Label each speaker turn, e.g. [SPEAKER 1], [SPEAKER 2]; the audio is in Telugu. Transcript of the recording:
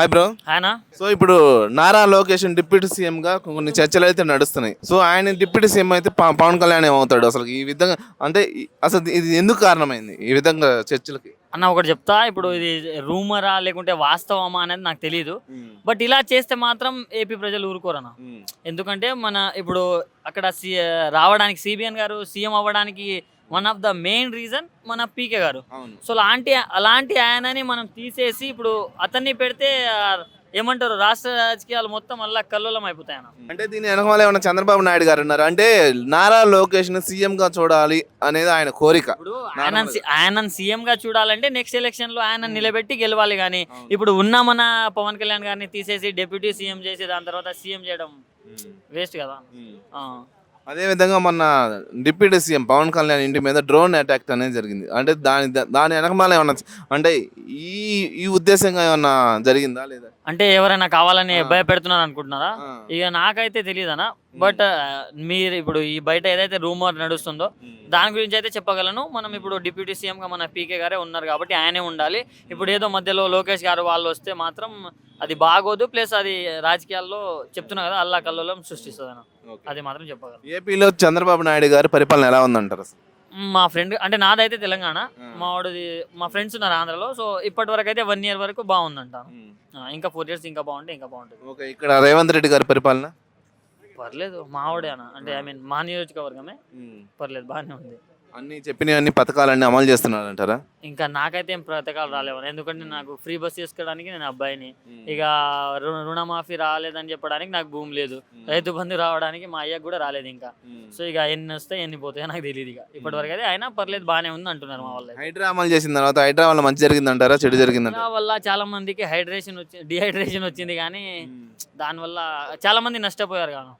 [SPEAKER 1] హాయ్ బ్రో
[SPEAKER 2] ఆయన
[SPEAKER 1] సో ఇప్పుడు నారా లోకేష్ డిప్యూటీ సీఎం గా కొన్ని చర్చలు అయితే నడుస్తున్నాయి. సో ఆయన డిప్యూటీ సీఎం అయితే ప- పవన్ కళ్యాణ్ ఏమవుతాడు అసలు ఈ విధంగా అంటే ఈ- అసలు ఇది ఎందుకు కారణమైంది ఈ విధంగా చర్చలకి?
[SPEAKER 2] అన్న ఒకటి చెప్తా. ఇప్పుడు ఇది రూమరా లేకుంటే వాస్తవమా అనేది నాకు తెలియదు బట్ ఇలా చేస్తే మాత్రం ఏపీ ప్రజలు ఊరుకోరన్న ఎందుకంటే మన ఇప్పుడు అక్కడ సి రావడానికి సిబిఎన్ గారు సీఎం అవ్వడానికి one of the main reason మన పీకే గారు. సో అలాంటి అలాంటి ఆయనని మనం తీసేసి ఇప్పుడు అతన్ని పెడితే ఏమంటారు రాష్ట్ర రాజకీయాలు మొత్తం మళ్ళీ కల్లోలం అయిపోతాయి
[SPEAKER 1] అంటే దీని వెనకమాల ఏమన్నా చంద్రబాబు నాయుడు గారు ఉన్నారు? అంటే నారా లోకేష్ని సీఎం గా చూడాలి అనేది ఆయన కోరిక.
[SPEAKER 2] ఇప్పుడు ఆయన ఆయన సీఎం గా చూడాలంటే నెక్స్ట్ ఎలక్షన్లో ఆయన నిలబెట్టి గెలవాలి కానీ ఇప్పుడు ఉన్న మన పవన్ కళ్యాణ్ గారిని తీసేసి డిప్యూటీ సీఎం చేసి దాని తర్వాత సీఎం చేయడం వేస్ట్ కదా. ఆ.
[SPEAKER 1] అదే విధంగా మొన్న డిప్యూటీ సీఎం పవన్ కళ్యాణ్ ఇంటి మీద డ్రోన్ అటాక్ అనేది జరిగింది. అంటే దాని దాని వెనకమాల ఏమన్నా అంటే ఈ ఈ ఉద్దేశంగా ఏమన్నా జరిగిందా లేదా?
[SPEAKER 2] అంటే ఎవరైనా కావాలని. భయపెడుతున్నారు అనుకుంటున్నారా. ఇక నాకైతే తెలియదనా. బట్ మీరు ఇప్పుడు ఈ బయట ఏదైతే రూమర్ నడుస్తుందో దాని గురించి అయితే చెప్పగలను. మనం ఇప్పుడు డిప్యూటీ సీఎం గా మన పీకే గారే ఉన్నారు కాబట్టి ఆయనే ఉండాలి. ఇప్పుడు ఏదో మధ్యలో లోకేష్ గారు వాళ్ళు వస్తే మాత్రం అది బాగోదు ప్లస్ అది రాజకీయాల్లో చెప్తున్నా కదా అల్లా కల్లోలం సృష్టిస్తుంది అన్న అది మాత్రం చెప్పగలను.
[SPEAKER 1] ఏపీలో చంద్రబాబు నాయుడు గారి పరిపాలన ఎలా ఉందంటారు అసలు?
[SPEAKER 2] మా ఫ్రెండ్ అంటే నాదైతే తెలంగాణ. మా వాడిది మా ఫ్రెండ్స్ ఉన్నారు ఆంధ్రలో సో ఇప్పటి వరకు అయితే వన్ ఇయర్ వరకు బాగుందంట ఇంకా ఫోర్ ఇయర్స్ ఇంకా బాగుంటే ఇంకా బాగుంటుంది.
[SPEAKER 1] ఓకే ఇక్కడ రేవంత్ రెడ్డి గారి పరిపాలన?
[SPEAKER 2] పర్లేదు మావాడే అన్న అంటే ఐ మీన్ మా నియోజకవర్గమే. పర్లేదు బాగానే ఉంది.
[SPEAKER 1] అన్ని చెప్పినవన్నీ పథకాలన్నీ అమలు చేస్తున్నారంటారా?
[SPEAKER 2] ఇంకా నాకైతే ఏం పథకాలు రాలేవు. ఎందుకంటే నాకు ఫ్రీ బస్ చేసుకోవడానికి నేను అబ్బాయిని. ఇక రు- రుణమాఫీ రాలేదని చెప్పడానికి నాకు భూమి లేదు. రైతు బంధు రావడానికి మా అయ్యకు కూడా రాలేదు ఇంకా. సో ఇక ఎన్ని వస్తాయి ఎన్ని పోతాయో నాకు తెలియదు ఇక. ఇప్పటి వరకు అయితే అయినా పర్లేదు బాగానే ఉంది అంటున్నారు మా వాళ్ళు
[SPEAKER 1] హైడ్రా అమలు చేసిన తర్వాత హైడ్రా వల్ల మంచి జరిగిందంటారా? చెడు జరిగిందంటారా?
[SPEAKER 2] వల్ల చాలా మందికి హైడ్రేషన్ వచ్చి డిహైడ్రేషన్ వచ్చింది కానీ దానివల్ల చాలా మంది నష్టపోయారు కాను.